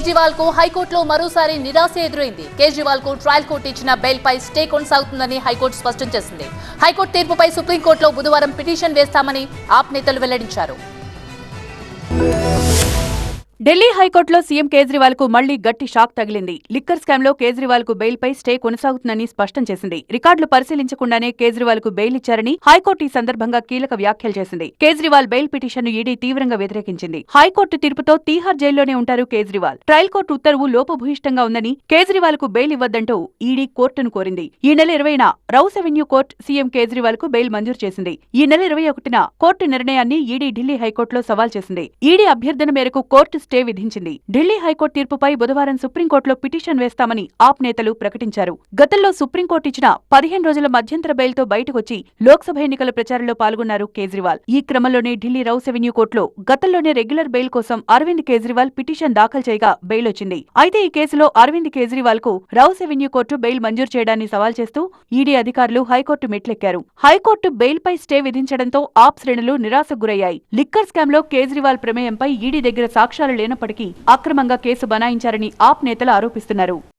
కేజ్రీవాల్కు హైకోర్టులో మరోసారి నిరాశ ఎదురైంది. కేజ్రీవాల్కు ట్రయల్ కోర్టు ఇచ్చిన బెయిల్ పై స్టే కొనసాగుతుందని హైకోర్టు స్పష్టం చేసింది. హైకోర్టు తీర్పుపై సుప్రీంకోర్టులో బుధవారం పిటిషన్ వేస్తామని ఆప్ నేతలు వెల్లడించారు. ఢిల్లీ హైకోర్టులో సీఎం కేజ్రీవాల్కు మళ్ళీ గట్టి షాక్ తగిలింది. లిక్కర్ స్కామ్లో కేజ్రీవాల్కు బెయిల్ పై స్టే కొనసాగుతుందని స్పష్టం చేసింది. రికార్డులు పరిశీలించకుండానే కేజ్రీవాల్కు బెయిల్ ఇచ్చారని హైకోర్టు ఈ సందర్భంగా కీలక వ్యాఖ్యలు చేసింది. కేజ్రీవాల్ బెయిల్ పిటిషన్ను ఈడీ తీవ్రంగా వ్యతిరేకించింది. హైకోర్టు తీర్పుతో తీహార్ జైల్లోనే ఉంటారు కేజ్రీవాల్. ట్రయల్ కోర్టు ఉత్తర్వు లోపభూయిష్టంగా ఉందని కేజ్రీవాల్కు బెయిల్ ఇవ్వద్దంటూ ఈడీ కోర్టును కోరింది. ఈ నెల ఇరవైన రౌస్ అవెన్యూ కోర్టు సీఎం కేజ్రీవాల్కు బెయిల్ మంజూరు చేసింది. ఈ నెల ఇరవై ఒకటిన కోర్టు నిర్ణయాన్ని ఈడీ ఢిల్లీ హైకోర్టులో సవాల్ చేసింది. ఈడీ అభ్యర్థన మేరకు కోర్టు స్టే విధించింది. ఢిల్లీ హైకోర్టు తీర్పుపై బుధవారం సుప్రీంకోర్టులో పిటిషన్ వేస్తామని ఆప్ నేతలు ప్రకటించారు. గతంలో సుప్రీంకోర్టు ఇచ్చిన పదిహేను రోజుల మధ్యంతర బెయిల్తో బయటకొచ్చి లోక్సభ ఎన్నికల ప్రచారంలో పాల్గొన్నారు కేజ్రీవాల్. ఈ క్రమంలోనే ఢిల్లీ రౌస్ ఎవెన్యూ కోర్టులో గతంలోనే రెగ్యులర్ బెయిల్ కోసం అరవింద్ కేజ్రీవాల్ పిటిషన్ దాఖలు చేయగా బెయిల్ వచ్చింది. అయితే ఈ కేసులో అరవింద్ కేజ్రీవాల్కు రౌస్ ఎవెన్యూ కోర్టు బెయిల్ మంజూరు చేయడాన్ని సవాల్ చేస్తూ ఈడీ అధికారులు హైకోర్టు మెట్లెక్కారు. హైకోర్టు బెయిల్ పై స్టే విధించడంతో ఆప్ శ్రేణులు నిరాశకు గురయ్యాయి. లిక్కర్ స్కామ్లో కేజ్రీవాల్ ప్రమేయంపై ఈడీ దగ్గర సాక్ష్యాలు లేనప్పటికీ అక్రమంగా కేసు బనాయించారని ఆప్ నేతలు ఆరోపిస్తున్నారు.